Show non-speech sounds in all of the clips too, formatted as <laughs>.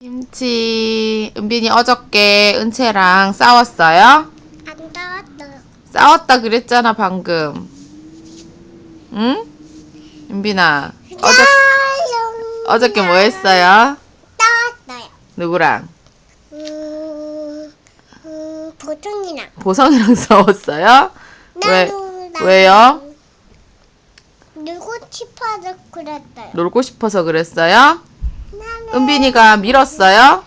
김치. 은빈이 어저께 은채랑 싸웠어요? 안 나왔어요. 싸웠다 그랬잖아, 방금. 응? 은빈아, 어저, 어저께 뭐 했어요? 나왔어요. 누구랑? 음, 음, 보통이랑. 보성이랑 <laughs> 싸웠어요? 왜, 나도 왜요? 놀고 싶어서 그랬어요. 놀고 싶어서 그랬어요? 은빈이가 밀었어요?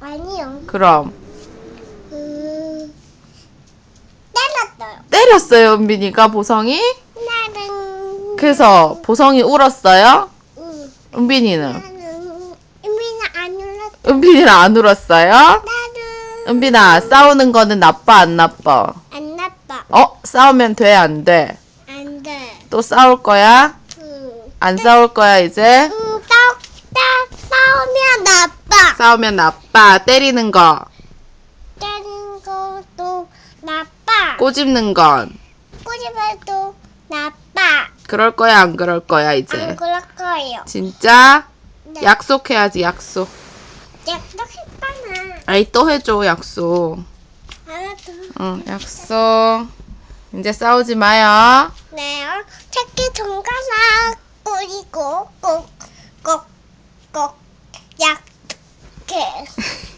아니요. 그럼. 음, 때렸어요. 때렸어요, 은빈이가 보성이? 나는 그래서 보성이 울었어요? 음, 은빈이는? 나는 이민아 안 눌렀어. 은빈이는 안 울었어요? 나는 은빈아, 싸우는 거는 나빠, 안 나빠? 안 나빠. 어? 싸우면 돼, 안 돼? 안 돼. 또 싸울 거야? 음, 안 싸울 거야, 이제? 음, 싸, 싸, 싸우면 나빠. 싸우면 나빠. 때리는 거, 때리는 것도 나빠. 꼬집는 건. 꼬집어도 나빠. 그럴 거야, 안 그럴 거야, 이제? 안 그럴 거예요. 진짜? 네. 약속해야지, 약속. 약속했잖아. 아이, 또 해줘, 약속. 알았어. 응, 약속. 이제 싸우지 마요. 네, 어, 새끼 손가락 뿌리고 꼭 kiss. <laughs>